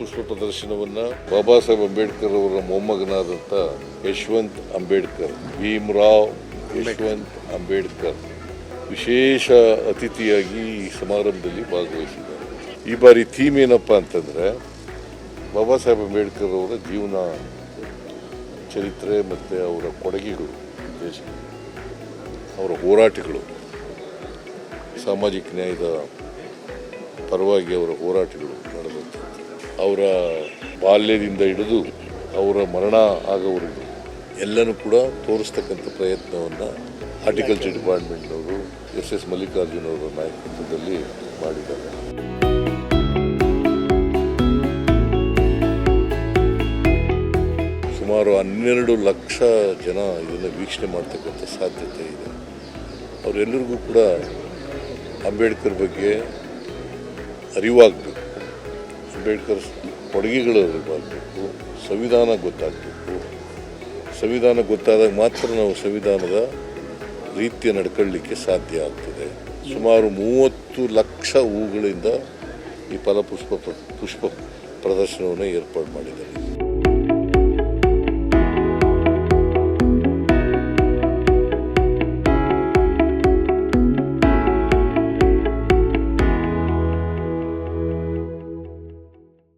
ಪ್ರದರ್ಶನವನ್ನು ಬಾಬಾ ಸಾಹೇಬ್ ಅಂಬೇಡ್ಕರ್ ಅವರ ಮೊಮ್ಮಗನಾದಂಥ ಯಶವಂತ್ ಅಂಬೇಡ್ಕರ್, ಭೀಮರಾವ್ ಯಶವಂತ್ ಅಂಬೇಡ್ಕರ್ ವಿಶೇಷ ಅತಿಥಿಯಾಗಿ ಈ ಸಮಾರಂಭದಲ್ಲಿ ಭಾಗವಹಿಸಿದ್ದಾರೆ. ಈ ಬಾರಿ ಥೀಮ್ ಏನಪ್ಪ ಅಂತಂದರೆ ಬಾಬಾ ಸಾಹೇಬ್ ಅಂಬೇಡ್ಕರ್ ಅವರ ಜೀವನ, ಚರಿತ್ರೆ ಮತ್ತು ಅವರ ಕೊಡುಗೆಗಳು, ದೇಶಕ್ಕೆ, ಅವರ ಹೋರಾಟಗಳು, ಸಾಮಾಜಿಕ ನ್ಯಾಯದ ಪರವಾಗಿ ಅವರ ಹೋರಾಟಗಳು ನಡೆದಂಥದ್ದು. ಅವರ ಬಾಲ್ಯದಿಂದ ಹಿಡಿದು ಅವರ ಮರಣ ಆಗೋವರೆಗೂ ಎಲ್ಲನೂ ಕೂಡ ತೋರಿಸ್ತಕ್ಕಂಥ ಪ್ರಯತ್ನವನ್ನು ಹಾರ್ಟಿಕಲ್ಚರ್ ಡಿಪಾರ್ಟ್ಮೆಂಟ್ನವರು ಎಸ್ ಎಸ್ ಮಲ್ಲಿಕಾರ್ಜುನ್ ಅವರ ನಾಯಕತ್ವದಲ್ಲಿ ಮಾಡಿದ್ದಾರೆ. ಸುಮಾರು ಹನ್ನೆರಡು ಲಕ್ಷ ಜನ ಇದನ್ನು ವೀಕ್ಷಣೆ ಮಾಡ್ತಕ್ಕಂಥ ಸಾಧ್ಯತೆ ಇದೆ. ಅವರೆಲ್ಲರಿಗೂ ಕೂಡ ಅಂಬೇಡ್ಕರ್ ಬಗ್ಗೆ ಅರಿವಾಗಬೇಕು. ಅಂಬೇಡ್ಕರ್ ಕೊಡುಗೆಗಳು ಬರಬೇಕು ಸಂವಿಧಾನ ಗೊತ್ತಾಗಬೇಕು ಸಂವಿಧಾನ ಗೊತ್ತಾದಾಗ ಮಾತ್ರ ನಾವು ಸಂವಿಧಾನದ ರೀತಿಯ ನಡ್ಕೊಳ್ಳಿಕ್ಕೆ ಸಾಧ್ಯ ಆಗ್ತದೆ. ಸುಮಾರು ಮೂವತ್ತು ಲಕ್ಷ ಹೂಗಳಿಂದ ಈ ಫಲಪುಷ್ಪ ಪುಷ್ಪ ಪ್ರದರ್ಶನವನ್ನು ಏರ್ಪಾಡು ಮಾಡಿದ್ದಾರೆ.